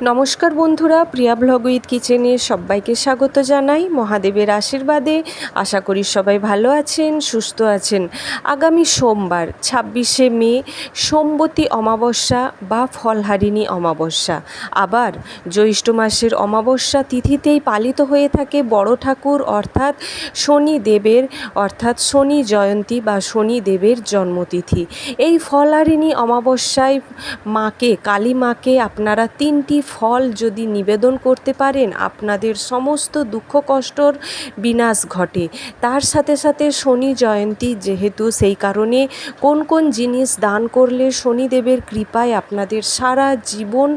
নমস্কার বন্ধুরা, প্রিয়া blog with কিচেনে সবাইকে স্বাগত জানাই। মহাদেবের আশীর্বাদে আশা করি সবাই ভালো আছেন, সুস্থ আছেন। আগামী সোমবার, ছাব্বিশে মে, সোমবতী অমাবস্যা বা ফলহারিণী অমাবস্যা। আবার জ্যৈষ্ঠ মাসের অমাবস্যা তিথিতেই পালিত হয়ে থাকে বড় ঠাকুর, অর্থাৎ শনিদেবের, অর্থাৎ শনি জয়ন্তী বা শনিদেবের জন্মতিথি। এই ফলহারিণী অমাবস্যায় মাকে, কালী মাকে আপনারা তিনটি ফল যদি নিবেদন করতে পারেন, আপনাদের সমস্ত দুঃখ কষ্টর বিনাশ ঘটে। তার সাথে সাথে শনি জয়ন্তী যেহেতু, সেই কারণে কোন কোন জিনিস দান করলে শনিদেবের কৃপায় আপনাদের সারা জীবন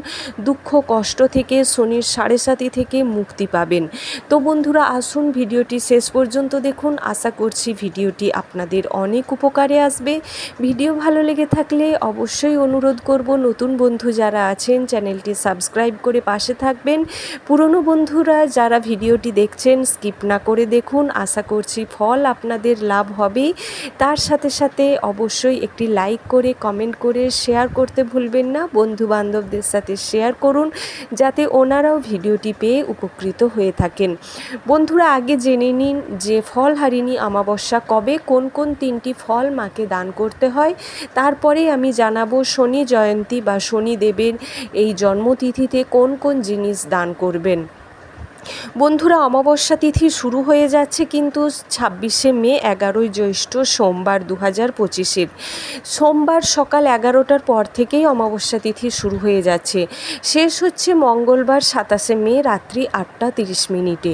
দুঃখ কষ্ট থেকে, শনির সাড়ে সাতি থেকে মুক্তি পাবেন। তো বন্ধুরা, আসুন ভিডিওটি শেষ পর্যন্ত দেখুন। আশা করছি ভিডিওটি আপনাদের অনেক উপকারে আসবে। ভিডিও ভালো লেগে থাকলে অবশ্যই অনুরোধ করব, নতুন বন্ধু যারা আছেন, চ্যানেলটি সাবস্ক্রাইব করে পাশে থাকবেন। পুরনো বন্ধুরা যারা ভিডিওটি দেখছেন, স্কিপ না করে দেখুন। আশা করছি ফল আপনাদের লাভ হবে। তার সাথে সাথে অবশ্যই একটি লাইক করে, কমেন্ট করে, শেয়ার করতে ভুলবেন না। বন্ধু বান্ধবদের সাথে শেয়ার করুন, যাতে ওনারাও ভিডিওটি পেয়ে উপকৃত হয়ে থাকেন। বন্ধুরা, আগে জেনে নিন যে ফল হারিণী অমাবস্যা কবে, কোন কোন তিনটি ফল মাকে দান করতে হয়। তারপরে আমি জানাব শনি জয়ন্তী বা শনি শনিদেবের এই জন্মতিথিতে কোন কোন জিনিস দান করবেন? বন্ধুরা, অমাবস্যা তিথি শুরু হয়ে যাচ্ছে কিন্তু ছাব্বিশে মে, এগারোই জ্যৈষ্ঠ সোমবার দু হাজার পঁচিশের। সোমবার সকাল এগারোটার পর থেকেই অমাবস্যা তিথি শুরু হয়ে যাচ্ছে। শেষ হচ্ছে মঙ্গলবার সাতাশে মে, রাত্রি আটটা তিরিশ মিনিটে।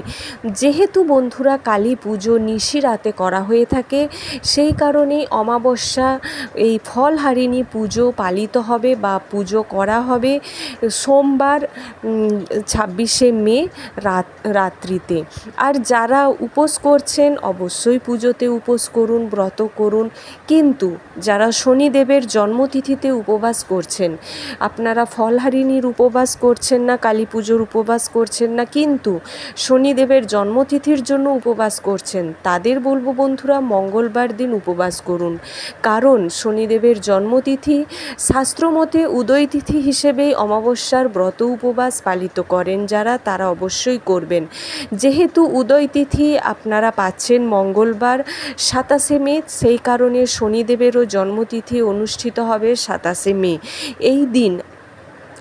যেহেতু বন্ধুরা, কালী পুজো নিশি রাতে করা হয়ে থাকে, সেই কারণেই অমাবস্যা এই ফলহারিণী পুজো পালিত হবে বা পুজো করা হবে। সোমবার ছাব্বিশে মে, রাত রাত্রিতে। আর যারা উপোস করছেন, অবশ্যই পুজোতে উপোস করুন, ব্রত করুন। কিন্তু যারা শনিদেবের জন্মতিথিতে উপবাস করছেন, আপনারা ফলহারিণীর উপবাস করছেন না, কালী পুজোর উপবাস করছেন না, কিন্তু শনিদেবের জন্মতিথির জন্য উপবাস করছেন, তাদের বলব বন্ধুরা, মঙ্গলবার দিন উপবাস করুন। কারণ শনিদেবের জন্মতিথি শাস্ত্রমতে উদয় তিথি হিসেবেই অমাবস্যার ব্রত উপবাস পালিত করেন যারা, তারা অবশ্যই করবেন। যেহেতু উদয় তিথি আপনারা পাচ্ছেন মঙ্গলবার, সাতাশে মে, সেই কারণে শনিদেবেরও জন্মতিথি অনুষ্ঠিত হবে সাতাশে মে। এই দিন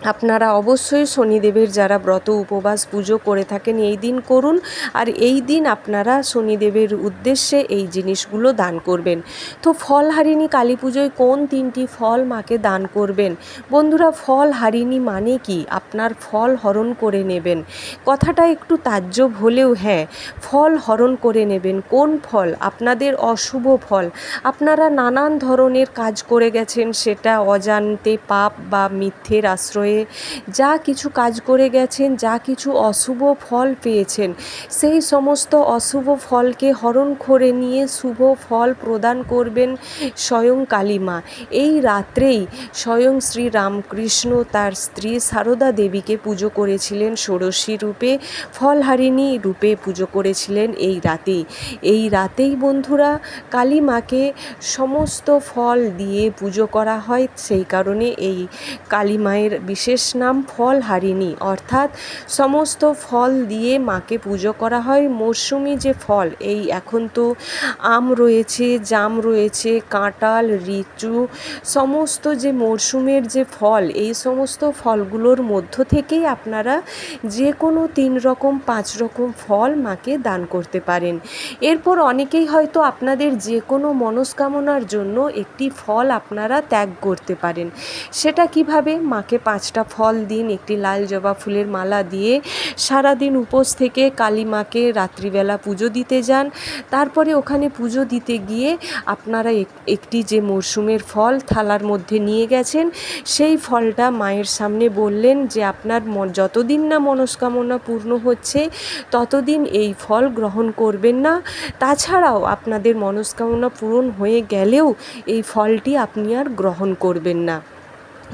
আপনারা অবশ্যই শনিদেবের যারা ব্রত, উপবাস, পুজো করে থাকেন, এই দিন করুন। আর এই দিন আপনারা শনিদেবের উদ্দেশ্যে এই জিনিসগুলো দান করবেন। তো ফল হারিণী কালী পুজোয় কোন তিনটি ফল মাকে দান করবেন? বন্ধুরা ফল হারিণী মানে কি? আপনার ফল হরণ করে নেবেন। কথাটা একটু তাজ্জব হলেও হ্যাঁ ফল হরণ করে নেবেন। কোন ফল? আপনাদের অশুভ ফল। আপনারা নানান ধরনের কাজ করে গেছেন, সেটা অজান্তে পাপ বা মিথ্যের আশ্রয়ে যা কিছু কাজ করে গেছেন, যা কিছু অশুভ ফল পেয়েছেন, সেই সমস্ত অশুভ ফলকে হরণ করে নিয়ে শুভ ফল প্রদান করবেন স্বয়ং কালীমা। এই রাত্রেই স্বয়ং শ্রী রামকৃষ্ণ তার স্ত্রী সারদা দেবীকে পুজো করেছিলেন ষোড়শী রূপে, ফলহারিণী রূপে পুজো করেছিলেন এই রাতেই। এই রাতেই বন্ধুরা কালী মাকে সমস্ত ফল দিয়ে পুজো করা হয়, সেই কারণে এই কালী মায়ের বিশেষ নাম ফল হারিণী অর্থাৎ সমস্ত ফল দিয়ে মাকে পুজো করা হয়। মরশুমি যে ফল, এই এখন তো আম রয়েছে, জাম রয়েছে, কাঁঠাল লিচু সমস্ত যে মরশুমের যে ফল, এই সমস্ত ফলগুলোর মধ্য থেকেই আপনারা যে কোনো তিন রকম, পাঁচ রকম ফল মাকে দান করতে পারেন। এরপর অনেকেই হয়তো আপনাদের যে কোনো মনস্কামনার জন্য একটি ফল আপনারা ত্যাগ করতে পারেন। সেটা কীভাবে? মাকে পাঁচটা ফল দিন, একটি লাল জবা ফুলের মালা দিয়ে সারাদিন উপোস থেকে কালী মাকে রাত্রিবেলা পুজো দিতে যান। তারপরে ওখানে পুজো দিতে গিয়ে আপনারা একটি যে মরশুমের ফল থালার মধ্যে নিয়ে গেছেন, সেই ফলটা মায়ের সামনে বললেন যে, আপনার যতদিন না মনস্কামনা পূর্ণ হচ্ছে, ততদিন এই ফল গ্রহণ করবেন না। তাছাড়াও আপনাদের মনস্কামনা পূরণ হয়ে গেলেও এই ফলটি আপনি আর গ্রহণ করবেন না।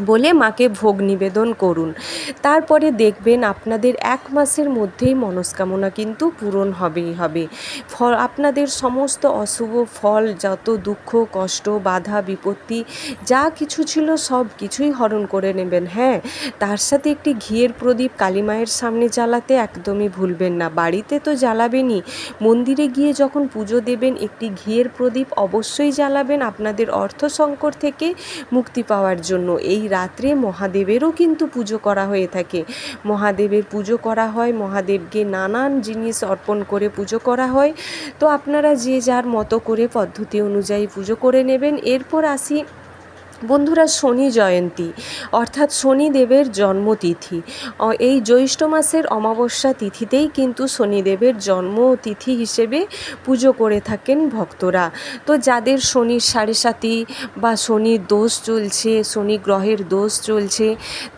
বলে মাকে ভোগ নিবেদন করুন। তারপরে দেখবেন আপনাদের এক মাসের মধ্যেই মনস্কামনা কিন্তু পূরণ হবেই হবে। ফল, আপনাদের সমস্ত অশুভ ফল, যত দুঃখ, কষ্ট, বাধা, বিপত্তি, যা কিছু ছিল সব কিছুই হরণ করে নেবেন হ্যাঁ? তার সাথে একটি ঘিয়ের প্রদীপ কালী মায়ের সামনে জ্বালাতে একদমই ভুলবেন না। বাড়িতে তো জ্বালাবেনই। মন্দিরে গিয়ে যখন পুজো দেবেন, একটি ঘিয়ের প্রদীপ অবশ্যই জ্বালাবেন আপনাদের অর্থ সংকট থেকে মুক্তি পাওয়ার জন্য। এই রাত্রে মহাদেবেরও কিন্তু পুজো করা হয়ে থাকে। মহাদেবের পুজো করা হয়, মহাদেবকে নানান জিনিস অর্পণ করে পুজো করা হয়। তো আপনারা যে যার মতো করে পদ্ধতি অনুযায়ী পুজো করে নেবেন। এরপর আসি বন্ধুরা শনি জয়ন্তী, অর্থাৎ শনিদেবের জন্মতিথি। এই জ্যৈষ্ঠ মাসের অমাবস্যা তিথিতেই কিন্তু শনিদেবের জন্মতিথি হিসেবে পুজো করে থাকেন ভক্তরা। তো যাদের শনির সাড়ে সাতি বা শনির দোষ চলছে, শনি গ্রহের দোষ চলছে,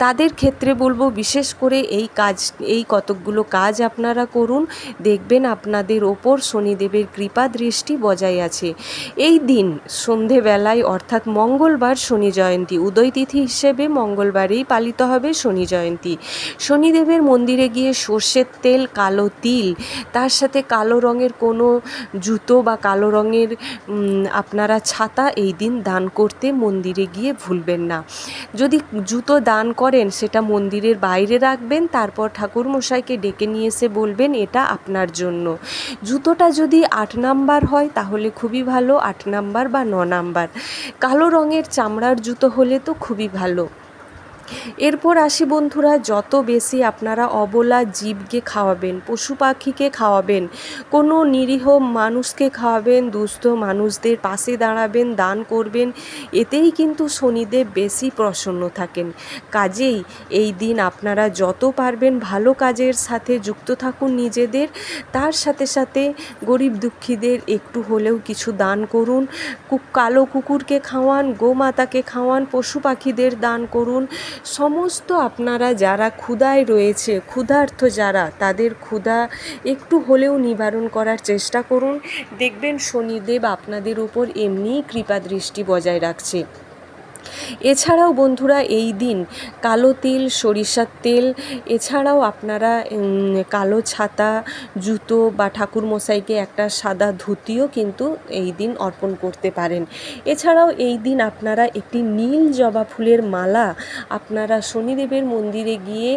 তাদের ক্ষেত্রে বলব বিশেষ করে এই কাজ, এই কতকগুলো কাজ আপনারা করুন, দেখবেন আপনাদের ওপর শনিদেবের কৃপা দৃষ্টি বজায় আছে। এই দিন সন্ধেবেলায়, অর্থাৎ মঙ্গলবার শনি জয়ন্তী। উদয় তিথি হিসেবে মঙ্গলবারেই পালিত হবে শনি জয়ন্তী। শনিদেবের মন্দিরে গিয়ে সর্ষের তেল, কালো তিল, তার সাথে কালো রঙের কোনো জুতো বা কালো রঙের আপনারা ছাতা এই দিন দান করতে মন্দিরে গিয়ে ভুলবেন না। যদি জুতো দান করেন, সেটা মন্দিরের বাইরে রাখবেন, তারপর ঠাকুরমশাইকে ডেকে নিয়ে এসে বলবেন, এটা আপনার জন্য। জুতোটা যদি আট নাম্বার হয়, তাহলে খুবই ভালো, আট নাম্বার বা ন নাম্বার। কালো রঙের চামড়ার জুতো হলে তো খুবই ভালো। এরপর আসি বন্ধুরা, যত বেশি আপনারা অবলা জীবকে খাওয়াবেন, পশু পাখিকে খাওয়াবেন, কোনো নিরীহ মানুষকে খাওয়াবেন, দুস্থ মানুষদের পাশে দাঁড়াবেন, দান করবেন, এতেই কিন্তু শনিদেব বেশি প্রসন্ন থাকেন। কাজেই এই দিন আপনারা যত পারবেন ভালো কাজের সাথে যুক্ত থাকুন নিজেদের, তার সাথে সাথে গরিব দুঃখীদের একটু হলেও কিছু দান করুন কালো কুকুরকে খাওয়ান, গোমাতাকে খাওয়ান, পশু পাখিদের দান করুন সমস্ত আপনারা যারা ক্ষুধায় রয়েছে, ক্ষুধার্থ যারা, তাদের ক্ষুধা একটু হলেও নিবারণ করার চেষ্টা করুন। দেখবেন শনিদেব আপনাদের উপর এমনিই কৃপা দৃষ্টি বজায় রাখছে। এছাড়াও বন্ধুরা, এই দিন কালো তিল, সরিষার তেল, এছাড়াও আপনারা কালো ছাতা, জুতো বা ঠাকুর মশাইকে একটা সাদা ধুতিও কিন্তু এই দিন অর্পণ করতে পারেন। এছাড়াও এই দিন আপনারা একটি নীল জবা ফুলের মালা আপনারা শনিদেবের মন্দিরে গিয়ে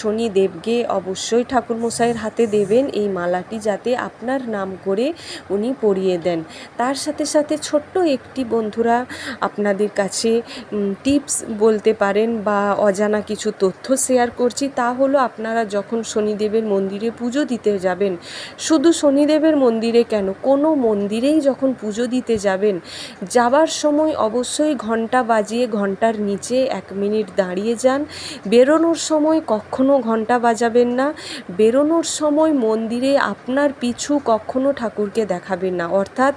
শনিদেবকে অবশ্যই ঠাকুর মশাইয়ের হাতে দেবেন। এই মালাটি যাতে আপনার নাম করে উনি পরিয়ে দেন। তার সাথে সাথে ছোট্ট একটি বন্ধুরা আপনাদের কাছে টিপস বলতে পারেন বা অজানা কিছু তথ্য শেয়ার করছি, তা হলো আপনারা যখন শনিদেবের মন্দিরে পুজো দিতে যাবেন, শুধু শনিদেবের মন্দিরে কেন? কোনো মন্দিরেই যখন পুজো দিতে যাবেন যাবার সময় অবশ্যই ঘণ্টা বাজিয়ে ঘণ্টার নিচে এক মিনিট দাঁড়িয়ে যান। বেরোনোর সময় কখনো ঘণ্টা বাজাবেন না। বেরোনোর সময় মন্দিরে আপনার পিছু কখনো ঠাকুরকে দেখাবেন না। অর্থাৎ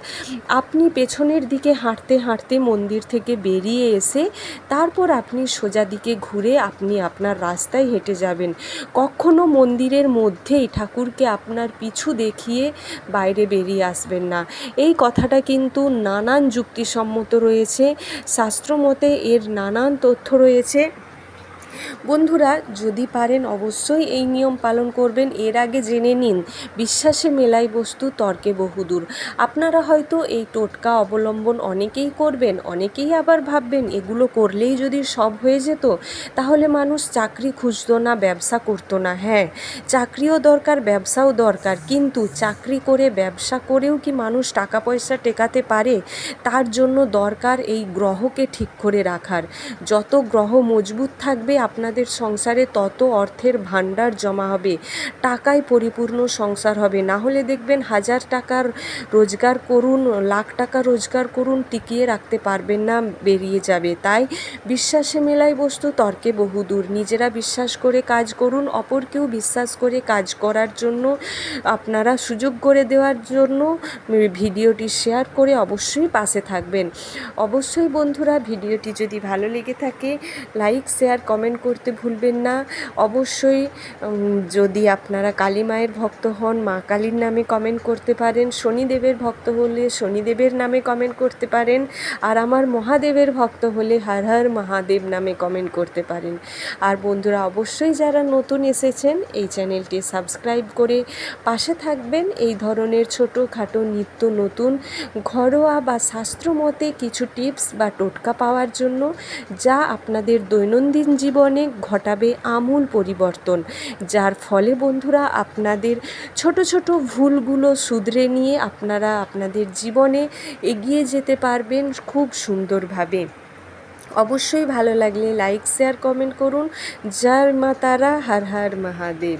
আপনি পেছনের দিকে হাঁটতে হাঁটতে মন্দির থেকে বেরিয়ে এসে তারপর আপনি সোজা দিকে ঘুরে আপনি আপনার রাস্তায় হেঁটে যাবেন। কখনো মন্দিরের মধ্যেই ঠাকুরকে আপনার পিছু দেখিয়ে বাইরে বেরিয়ে আসবেন না। এই কথাটা কিন্তু নানান যুক্তিসম্মত রয়েছে। শাস্ত্রমতে এর নানান তথ্য রয়েছে। বন্ধুরা, যদি পারেন অবশ্যই এই নিয়ম পালন করবেন। এর আগে জেনে নিন, বিশ্বাসে মেলাই বস্তু তর্কে বহুদূর। আপনারা হয়তো এই টোটকা অবলম্বন অনেকেই করবেন, অনেকেই আবার ভাববেন এগুলো করলেই যদি সব হয়ে যেত, তাহলে মানুষ চাকরি খুঁজতো না, ব্যবসা করতো না। হ্যাঁ চাকরিও দরকার, ব্যবসাও দরকার। কিন্তু চাকরি করে, ব্যবসা করেও কি মানুষ টাকা পয়সা টেকাতে পারে? তার জন্য দরকার এই গ্রহকে ঠিক করে রাখার। যত গ্রহ মজবুত থাকবে আপনাদের সংসারে তত অর্থের ভাণ্ডার জমা হবে। টাকায় পরিপূর্ণ সংসার হবে। না হলে দেখবেন হাজার টাকার রোজগার করুন, লাখ টাকা রোজগার করুন, টিকিয়ে রাখতে পারবেন না, বেরিয়ে যাবে। তাই বিশ্বাসে মেলাই বস্তু, তর্কে বহুদূর। নিজেরা বিশ্বাস করে কাজ করুন, অপরকেও বিশ্বাস করে কাজ করার জন্য, আপনারা সুযোগ করে দেওয়ার জন্য ভিডিওটি শেয়ার করে অবশ্যই পাশে থাকবেন। অবশ্যই বন্ধুরা, ভিডিওটি যদি ভালো লেগে থাকে, লাইক, শেয়ার, কমেন্ট করতে ভুলবেন না। অবশ্যই যদি আপনারা কালী মায়ের ভক্ত হন, মা কালীর নামে কমেন্ট করতে পারেন, শনিদেবের ভক্ত হলে শনিদেবের নামে কমেন্ট করতে পারেন, আর আমার মহাদেবের ভক্ত হলে হর হর মহাদেব নামে কমেন্ট করতে পারেন। আর বন্ধুরা, অবশ্যই যারা নতুন এসেছেন, এই চ্যানেলটি সাবস্ক্রাইব করে পাশে থাকবেন। এই ধরনের ছোটোখাটো নিত্য নতুন ঘরোয়া বা শাস্ত্রমতে কিছু টিপস বা টোটকা পাওয়ার জন্য, যা আপনাদের দৈনন্দিন জীবনে ঘটাবে আমূল পরিবর্তন, যার ফলে বন্ধুরা আপনাদের ছোট ছোট ভুলগুলো শুধরে নিয়ে আপনারা আপনাদের জীবনে এগিয়ে যেতে পারবেন খুব সুন্দরভাবে। অবশ্যই ভালো লাগলে লাইক শেয়ার কমেন্ট করুন। জয় মা তারা, হর হর মহাদেব।